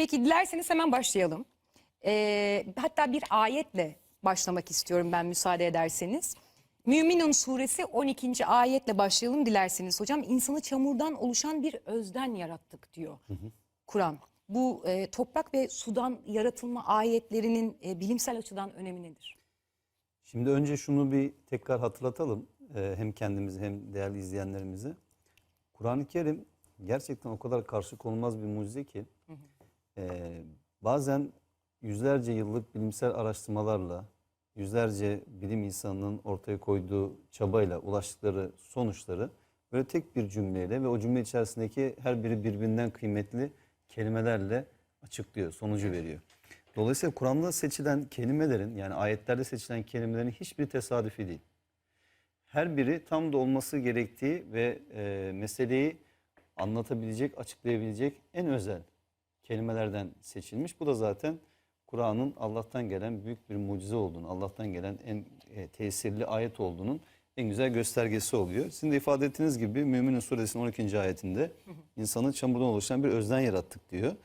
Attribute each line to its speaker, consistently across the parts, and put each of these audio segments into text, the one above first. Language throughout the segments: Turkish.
Speaker 1: Peki dilerseniz hemen başlayalım. Ee, hatta bir ayetle başlamak istiyorum ben müsaade ederseniz. Müminun suresi 12. ayetle başlayalım dilerseniz hocam. İnsanı çamurdan oluşan bir özden yarattık diyor Kur'an. Bu e, toprak ve sudan yaratılma ayetlerinin e, bilimsel açıdan önemi nedir?
Speaker 2: Şimdi önce şunu bir tekrar hatırlatalım. Ee, hem kendimizi hem değerli izleyenlerimizi. Kur'an-ı Kerim gerçekten o kadar karşı konulmaz bir mucize ki ee, bazen yüzlerce yıllık bilimsel araştırmalarla, yüzlerce bilim insanının ortaya koyduğu çabayla ulaştıkları sonuçları böyle tek bir cümleyle ve o cümle içerisindeki her biri birbirinden kıymetli kelimelerle açıklıyor, sonucu veriyor. Dolayısıyla Kur'an'da seçilen kelimelerin yani ayetlerde seçilen kelimelerin hiçbir tesadüfi değil. Her biri tam da olması gerektiği ve e, meseleyi anlatabilecek, açıklayabilecek en özel kelimelerden seçilmiş. Bu da zaten Kur'an'ın Allah'tan gelen büyük bir mucize olduğunu, Allah'tan gelen en e, tesirli ayet olduğunun en güzel göstergesi oluyor. Sizin de ifade ettiğiniz gibi Müminun suresinin 12. ayetinde insanı çamurdan oluşan bir özden yarattık diyor.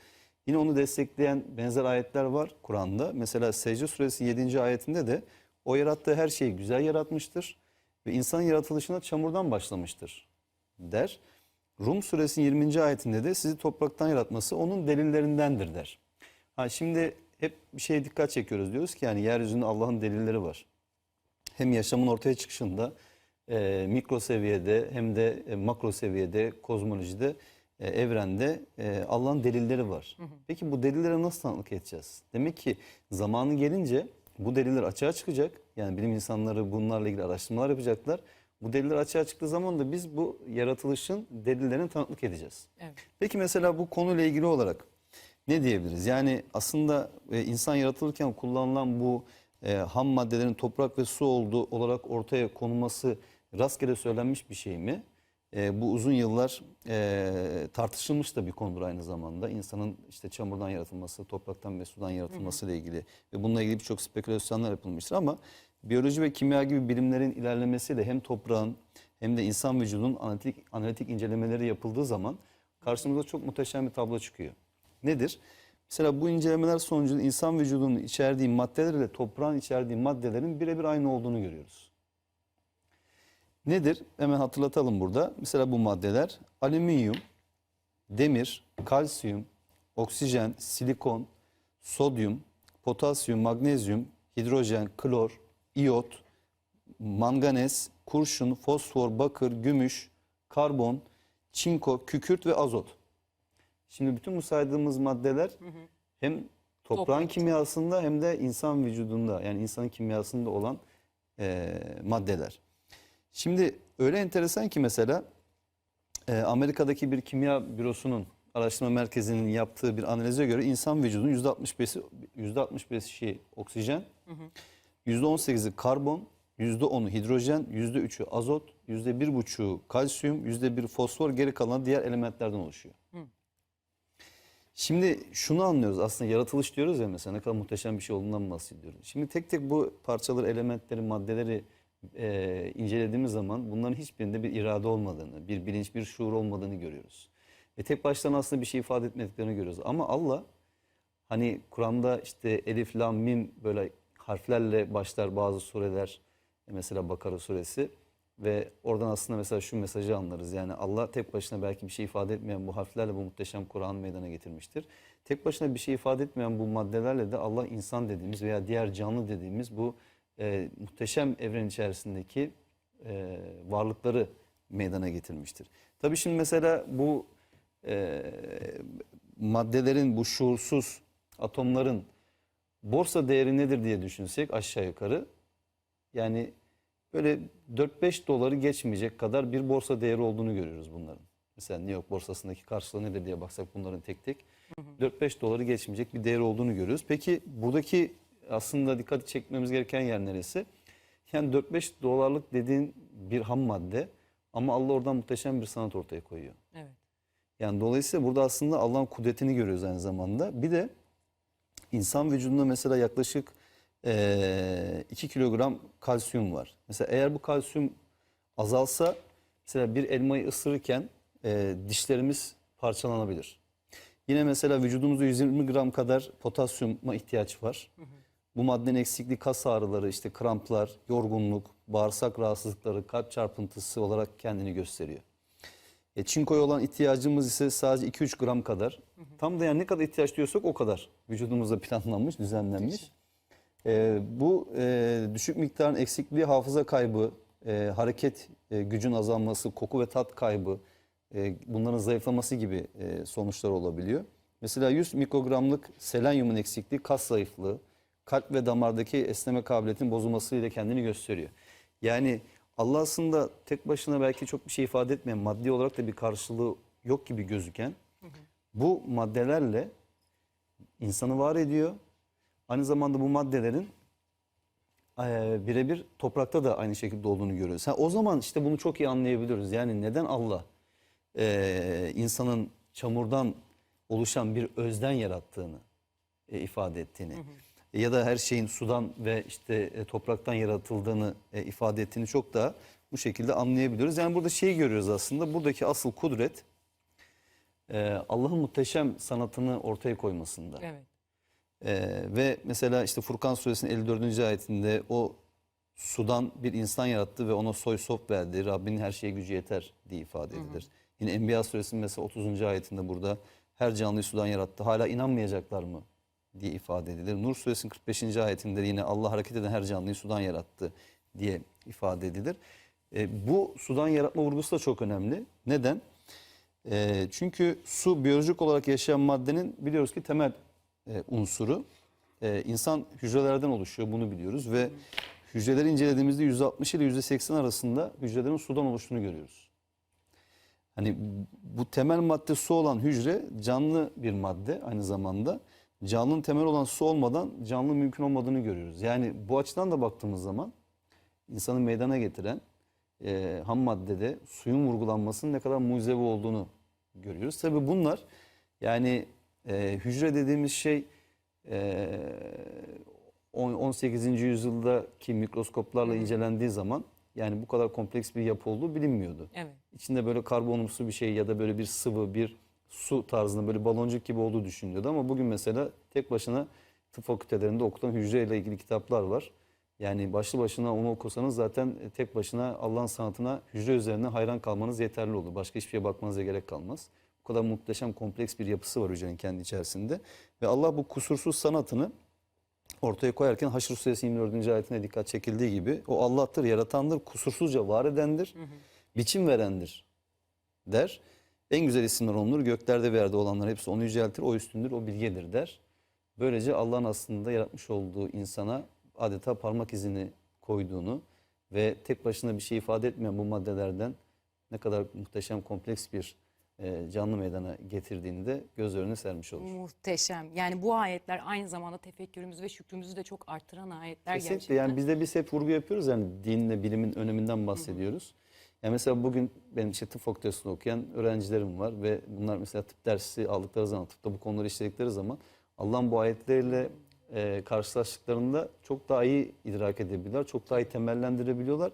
Speaker 2: Yine onu destekleyen benzer ayetler var Kur'an'da. Mesela Secde suresi 7. ayetinde de o yarattığı her şeyi güzel yaratmıştır ve insanın yaratılışına çamurdan başlamıştır der. Rum suresinin 20. ayetinde de sizi topraktan yaratması onun delillerindendir der. Ha şimdi hep bir şeye dikkat çekiyoruz diyoruz ki yani yeryüzünde Allah'ın delilleri var. Hem yaşamın ortaya çıkışında e, mikro seviyede hem de e, makro seviyede kozmolojide e, evrende e, Allah'ın delilleri var. Peki bu delillere nasıl tanıklık edeceğiz? Demek ki zamanı gelince bu deliller açığa çıkacak. Yani bilim insanları bunlarla ilgili araştırmalar yapacaklar. Bu deliller açığa çıktığı zaman da biz bu yaratılışın delillerini tanıklık edeceğiz.
Speaker 1: Evet.
Speaker 2: Peki mesela bu konuyla ilgili olarak ne diyebiliriz? Yani aslında e, insan yaratılırken kullanılan bu e, ham maddelerin toprak ve su olduğu olarak ortaya konulması rastgele söylenmiş bir şey mi? E, bu uzun yıllar e, tartışılmış da bir konudur aynı zamanda. İnsanın işte çamurdan yaratılması, topraktan ve sudan yaratılması ile ilgili ve bununla ilgili birçok spekülasyonlar yapılmıştır ama biyoloji ve kimya gibi bilimlerin ilerlemesiyle hem toprağın hem de insan vücudunun analitik, analitik incelemeleri yapıldığı zaman karşımıza çok muhteşem bir tablo çıkıyor. Nedir? Mesela bu incelemeler sonucunda insan vücudunun içerdiği maddeler ile toprağın içerdiği maddelerin birebir aynı olduğunu görüyoruz. Nedir? Hemen hatırlatalım burada. Mesela bu maddeler alüminyum, demir, kalsiyum, oksijen, silikon, sodyum, potasyum, magnezyum, hidrojen, klor, iyot, manganez, kurşun, fosfor, bakır, gümüş, karbon, çinko, kükürt ve azot. Şimdi bütün bu saydığımız maddeler hem toprağın
Speaker 1: Toprak.
Speaker 2: kimyasında hem de insan vücudunda yani insanın kimyasında olan eee, maddeler. Şimdi öyle enteresan ki mesela e, Amerika'daki bir kimya bürosunun araştırma merkezinin yaptığı bir analize göre insan vücudunun %65'i %65'i oksijen, %18'i karbon, %10'u hidrojen, %3'ü azot, %1,5'u kalsiyum, %1 fosfor, geri kalan diğer elementlerden oluşuyor. Şimdi şunu anlıyoruz aslında yaratılış diyoruz ya mesela ne kadar muhteşem bir şey olduğundan bahsediyoruz. Şimdi tek tek bu parçaları, elementleri, maddeleri e, incelediğimiz zaman bunların hiçbirinde bir irade olmadığını, bir bilinç, bir şuur olmadığını görüyoruz. Ve tek başlarına aslında bir şey ifade etmediklerini görüyoruz. Ama Allah hani Kur'an'da işte elif, lam, mim böyle harflerle başlar bazı sureler. E, Mesela Bakara suresi. Ve oradan aslında mesela şu mesajı anlarız. Yani Allah tek başına belki bir şey ifade etmeyen bu harflerle bu muhteşem Kur'an meydana getirmiştir. Tek başına bir şey ifade etmeyen bu maddelerle de Allah insan dediğimiz veya diğer canlı dediğimiz bu e, muhteşem evren içerisindeki e, varlıkları meydana getirmiştir. Tabii şimdi mesela bu e, maddelerin, bu şuursuz atomların borsa değeri nedir diye düşünsek aşağı yukarı yani böyle 4-5 doları geçmeyecek kadar bir borsa değeri olduğunu görüyoruz bunların. Mesela New York borsasındaki karşılığı nedir diye baksak bunların tek tek 4-5 doları geçmeyecek bir değeri olduğunu görüyoruz. Peki buradaki aslında dikkati çekmemiz gereken yer neresi? Yani 4-5 dolarlık dediğin bir ham madde ama Allah oradan muhteşem bir sanat ortaya koyuyor.
Speaker 1: Evet.
Speaker 2: Yani dolayısıyla burada aslında Allah'ın kudretini görüyoruz aynı zamanda. Bir de insan vücudunda mesela yaklaşık eee 2 kilogram kalsiyum var. Mesela eğer bu kalsiyum azalsa mesela bir elmayı ısırırken eee, dişlerimiz parçalanabilir. Yine mesela vücudumuzda 120 gram kadar potasyuma ihtiyaç var. Bu maddenin eksikliği kas ağrıları, işte kramplar, yorgunluk, bağırsak rahatsızlıkları, kalp çarpıntısı olarak kendini gösteriyor. E, çinkoya olan ihtiyacımız ise sadece 2-3 gram kadar. Tam da yani ne kadar ihtiyaç diyorsak o kadar vücudumuzda planlanmış, düzenlenmiş. E, bu e, düşük miktarın eksikliği hafıza kaybı, e, hareket e, gücün azalması, koku ve tat kaybı, e, bunların zayıflaması gibi e, sonuçlar olabiliyor. Mesela 100 mikrogramlık selenyumun eksikliği kas zayıflığı, kalp ve damardaki esneme kabiliyetinin bozulmasıyla kendini gösteriyor. Yani Allah aslında tek başına belki çok bir şey ifade etmeyen, maddi olarak da bir karşılığı yok gibi gözüken bu maddelerle insanı var ediyor. Aynı zamanda bu maddelerin eee, birebir toprakta da aynı şekilde olduğunu görüyoruz. Ha, o zaman işte bunu çok iyi anlayabiliyoruz. Yani neden Allah eee, insanın çamurdan oluşan bir özden yarattığını e, ifade ettiğini ya da her şeyin sudan ve işte e, topraktan yaratıldığını e, ifade ettiğini çok daha bu şekilde anlayabiliyoruz. Yani burada şeyi görüyoruz aslında buradaki asıl kudret e, Allah'ın muhteşem sanatını ortaya koymasında.
Speaker 1: Evet.
Speaker 2: Ee, ve mesela işte Furkan suresinin 54. ayetinde o sudan bir insan yarattı ve ona soy sop verdi. Rabbinin her şeye gücü yeter diye ifade edilir. Yine Enbiya suresinin mesela 30. ayetinde burada her canlıyı sudan yarattı. Hala inanmayacaklar mı diye ifade edilir. Nur suresinin 45. ayetinde yine Allah hareket eden her canlıyı sudan yarattı diye ifade edilir. Ee, bu sudan yaratma vurgusu da çok önemli. Neden? Ee, çünkü su biyolojik olarak yaşayan maddenin biliyoruz ki temel e, unsuru. Ee, insan hücrelerden oluşuyor bunu biliyoruz ve hücreleri incelediğimizde %60 ile %80 arasında hücrelerin sudan oluştuğunu görüyoruz. Hani bu temel madde su olan hücre canlı bir madde aynı zamanda. Canlının temel olan su olmadan canlı mümkün olmadığını görüyoruz. Yani bu açıdan da baktığımız zaman insanı meydana getiren e, ham maddede suyun vurgulanmasının ne kadar mucizevi olduğunu görüyoruz. Tabii bunlar yani e, hücre dediğimiz şey e, on- 18. yüzyıldaki mikroskoplarla incelendiği zaman yani bu kadar kompleks bir yapı olduğu bilinmiyordu.
Speaker 1: Evet.
Speaker 2: İçinde böyle karbonumsu bir şey ya da böyle bir sıvı, bir su tarzında böyle baloncuk gibi olduğu düşünülüyordu. Ama bugün mesela tek başına tıp fakültelerinde okutan hücreyle ilgili kitaplar var. Yani başlı başına onu okusanız zaten tek başına Allah'ın sanatına hücre üzerine hayran kalmanız yeterli olur. Başka hiçbir şeye bakmanıza gerek kalmaz. Bu kadar muhteşem kompleks bir yapısı var hücrenin kendi içerisinde. Ve Allah bu kusursuz sanatını ortaya koyarken Haşr Suresi 24. ayetine dikkat çekildiği gibi o Allah'tır, yaratandır, kusursuzca var edendir, biçim verendir der. En güzel isimler onur, göklerde ve yerde olanlar hepsi onu yüceltir, o üstündür, o bilgedir der. Böylece Allah'ın aslında yaratmış olduğu insana adeta parmak izini koyduğunu ve tek başına bir şey ifade etmeyen bu maddelerden ne kadar muhteşem kompleks bir e, canlı meydana getirdiğini de göz önüne sermiş olur.
Speaker 1: Muhteşem. Yani bu ayetler aynı zamanda tefekkürümüzü ve şükrümüzü de çok artıran ayetler
Speaker 2: Kesinlikle
Speaker 1: gerçekten.
Speaker 2: yani biz de biz hep vurgu yapıyoruz yani dinle bilimin öneminden bahsediyoruz. Yani mesela bugün benim işte tıp fakültesinde okuyan öğrencilerim var ve bunlar mesela tıp dersi aldıkları zaman tıpta bu konuları işledikleri zaman Allah'ın bu ayetleriyle e, karşılaştıklarında çok daha iyi idrak edebiliyorlar, çok daha iyi temellendirebiliyorlar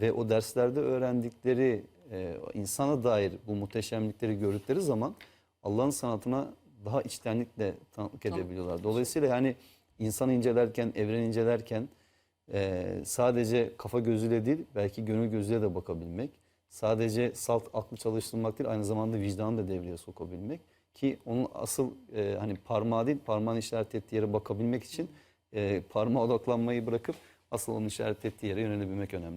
Speaker 2: ve o derslerde öğrendikleri e, insana dair bu muhteşemlikleri gördükleri zaman Allah'ın sanatına daha içtenlikle tanıklık edebiliyorlar. Dolayısıyla yani insanı incelerken, evreni incelerken e, sadece kafa gözüyle değil belki gönül gözüyle de bakabilmek. Sadece salt aklı çalıştırmak değil aynı zamanda vicdanı da devreye sokabilmek. Ki onun asıl e, hani parmağı değil parmağın işaret ettiği yere bakabilmek için e, parmağa odaklanmayı bırakıp asıl onun işaret ettiği yere yönelebilmek önemli.